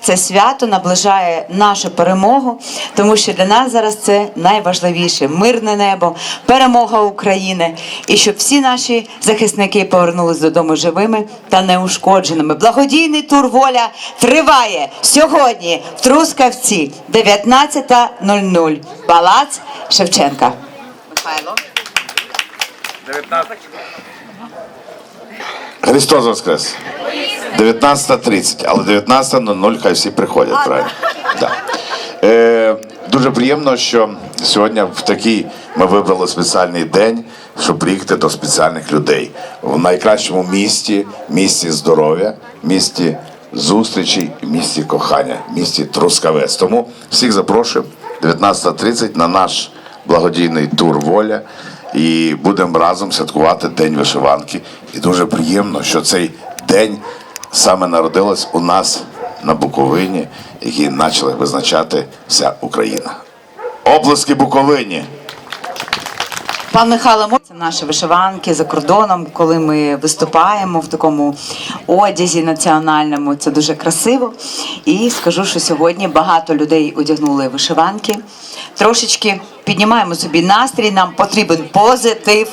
Це свято наближає нашу перемогу, тому що для нас зараз це найважливіше мирне небо, перемога України, і щоб всі наші захисники повернулись додому живими та неушкодженими. Благодійний тур воля триває сьогодні в Трускавці 19.00. Палац Шевченка. Михайло. 19. Христос Воскрес! 19.30, але 19.00 хай всі приходять, правильно? Да. Е, дуже приємно, що сьогодні в такий ми вибрали спеціальний день, щоб приїхати до спеціальних людей в найкращому місті, місті здоров'я, місті зустрічі, місті кохання, місті Трускавець. Тому всіх запрошую 19.30 на наш благодійний тур воля. І будемо разом святкувати День вишиванки. І дуже приємно, що цей день саме народилась у нас на Буковині, які почали визначати вся Україна. Оплески Буковині! Пан Михайло, це наші вишиванки за кордоном, коли ми виступаємо в такому одязі національному. Це дуже красиво. І скажу, що сьогодні багато людей одягнули вишиванки. Трошечки піднімаємо собі настрій. Нам потрібен позитив,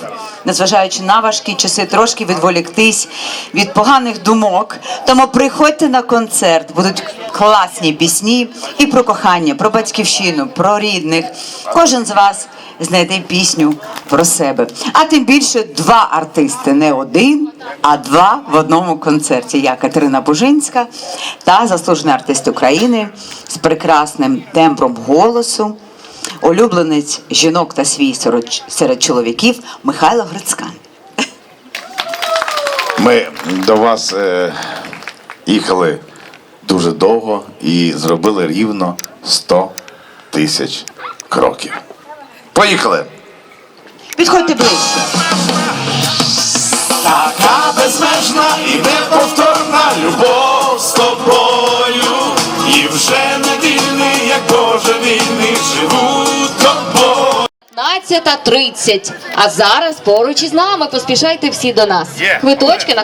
незважаючи на важкі часи, трошки відволіктись від поганих думок. Тому приходьте на концерт, будуть класні пісні і про кохання, про батьківщину, про рідних. Кожен з вас знайде пісню про себе. А тим більше два артисти, не один, а два в одному концерті. Я Катерина Бужинська та заслужений артист України з прекрасним тембром голосу, улюбленець жінок та свій серед- чоловіків Михайло Грицькан. Ми до вас е, їхали дуже довго і зробили рівно 100 тисяч кроків. Поїхали! Підходьте ближче. Така безмежна і неповторна любов з тобою, і вже не вільний, як Боже вільний, живу тобою. 15.30. А зараз поруч із нами поспішайте всі до нас. Квиточки на